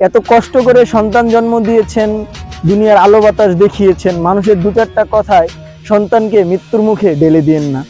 এত কষ্ট করে সন্তান জন্ম দিয়েছেন, দুনিয়ার আলো বাতাস দেখিয়েছেন, মানুষের দু চারটা কথায় সন্তানকে মৃত্যুর মুখে ঢেলে দিয়েন না।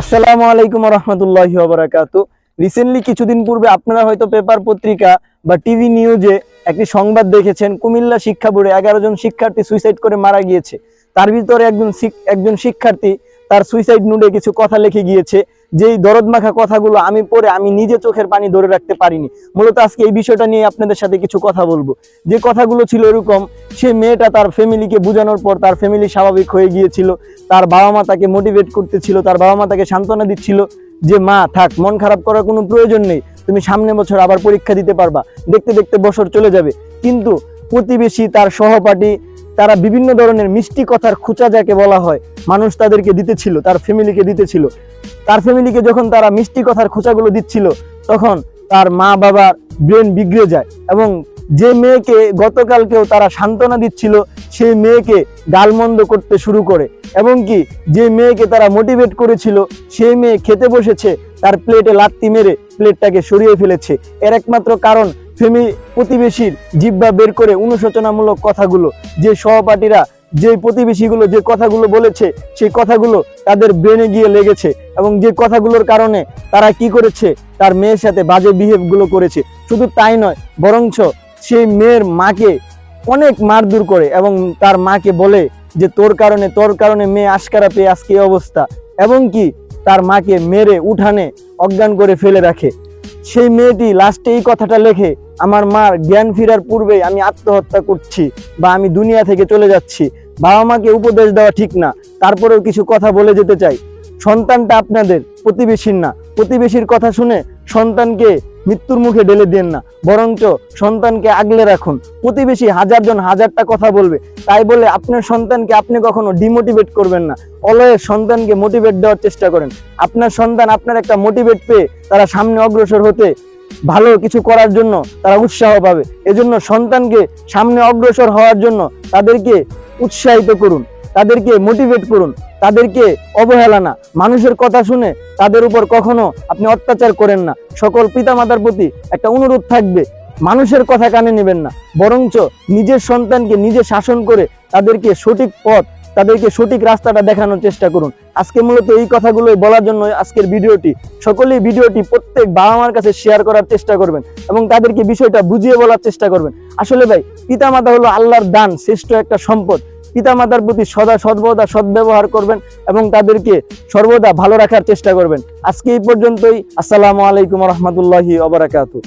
আসসালামু আলাইকুম রহমতুল্লাহি ওবরাকাত। রিসেন্টলি কিছুদিন পূর্বে আপনারা হয়তো পেপার পত্রিকা বা টিভি নিউজে একটি সংবাদ দেখেছেন, কুমিল্লা শিক্ষা বোর্ডে এগারো জন শিক্ষার্থী সুইসাইড করে মারা গিয়েছে। তার ভিতরে একজন একজন শিক্ষার্থী তার সুইসাইড নোটে কিছু কথা লিখে গিয়েছে। যেই দরদ মাখা কথাগুলো আমি পরে আমি নিজে চোখের পানি ধরে রাখতে পারিনি। মূলত আজকে এই বিষয়টা নিয়ে আপনাদের সাথে কিছু কথা বলব। যে কথাগুলো ছিল এরকম, সে মেয়েটা তার ফ্যামিলিকে বোঝানোর পর তার ফ্যামিলি স্বাভাবিক হয়ে গিয়েছিল। তার বাবা মা তাকে মোটিভেট করতেছিল, তার বাবা মা তাকে সান্ত্বনা দিচ্ছিল যে, মা, থাক, মন খারাপ করার কোনো প্রয়োজন নেই। তুমি সামনে বছর আবার পরীক্ষা দিতে পারবা। দেখতে দেখতে বছর চলে যাবে। কিন্তু প্রতিবেশী তার সহপাঠী তারা বিভিন্ন ধরনের মিষ্টি কথার খুচা যাকে বলা হয়, মানুষ তাদেরকে দিতেছিল, তার ফ্যামিলিকে দিতেছিল। তার ফ্যামিলিকে যখন তারা মিষ্টি কথার খোঁচাগুলো দিচ্ছিল, তখন তার মা বাবার ব্রেন বিগড়ে যায় এবং যে মেয়েকে গতকালকেও তারা সান্ত্বনা দিচ্ছিল, সেই মেয়েকে গালমন্দ করতে শুরু করে। এবং কি, যে মেয়েকে তারা মোটিভেট করেছিল, সেই মেয়ে খেতে বসেছে, তার প্লেটে লাত্তি মেরে প্লেটটাকে সরিয়ে ফেলেছে। এর একমাত্র কারণ ফেমি প্রতিবেশীর জিব্বা বের করে অনুশোচনামূলক কথাগুলো, যে সহপাঠীরা যে প্রতিবেশীগুলো যে কথাগুলো বলেছে, সেই কথাগুলো তাদের ব্রেনে গিয়ে লেগেছে এবং যে কথাগুলোর কারণে তারা কি করেছে, তার মেয়ের সাথে বাজে বিহেভগুলো করেছে। শুধু তাই নয়, বরঞ্চ সেই মেয়ের মাকে অনেক মারধর করে এবং তার মাকে বলে যে, তোর কারণে তোর কারণে মেয়ে আশকারা পেয়ে আজকে অবস্থা। এবং কি তার মাকে মেরে উঠানে অজ্ঞান করে ফেলে রাখে। সেই মেয়েটি লাস্টে এই কথাটা লেখে, আমার মার জ্ঞান ফিরার পূর্বে আমি আত্মহত্যা করছি বা আমি দুনিয়া থেকে চলে যাচ্ছি। বাবা মাকে উপদেশ দেওয়া ঠিক না, তারপরেও কিছু কথা বলে যেতে চাই। সন্তানটা আপনাদের, প্রতিবেশীর না। প্রতিবেশীর কথা শুনে সন্তানকে মৃত্যুর মুখে ঢেলে দেন না। বরঞ্চ সন্তানকে আগলে রাখুন। প্রতিবেশী হাজারজন হাজারটা কথা বলবে। তাই বলে আপনার সন্তানকে আপনি কখনো ডিমোটিভেট করবেন না। অলয়ের সন্তানকে মোটিভেট দেওয়ার চেষ্টা করেন। আপনার সন্তান আপনার একটা মোটিভেট পেয়ে তারা সামনে অগ্রসর হতে ভালো কিছু করার জন্য তারা উৎসাহ পাবে। এজন্য সন্তানকে সামনে অগ্রসর হওয়ার জন্য তাদেরকে উৎসাহিত করুন। তাদেরকে মোটিভেট করুন, তাদেরকে অবহেলা না। মানুষের কথা শুনে তাদের উপর কখনো আপনি অত্যাচার করেন না। সকল পিতামাতার প্রতি একটা অনুরোধ থাকবে, মানুষের কথা কানে নেবেন না। বরঞ্চ নিজের সন্তানকে নিজে শাসন করে তাদেরকে সঠিক পথ, তাদেরকে সঠিক রাস্তাটা দেখানোর চেষ্টা করুন। আজকে মূলত এই কথাগুলোই বলার জন্য আজকের ভিডিওটি। সকলেই ভিডিওটি প্রত্যেক বাবা মার কাছে শেয়ার করার চেষ্টা করবেন এবং তাদেরকে বিষয়টা বুঝিয়ে বলার চেষ্টা করবেন। আসলে ভাই, পিতামাতা হলো আল্লাহর দান, শ্রেষ্ঠ একটা সম্পদ। পিতামাতার প্রতি সদা সর্বদা সদ্ব্যবহার করবেন এবং তাদেরকে সর্বদা ভালো রাখার চেষ্টা করবেন। আজকে এই পর্যন্তই। আসসালামু আলাইকুম রহমতুল্লাহি অবরাকাতু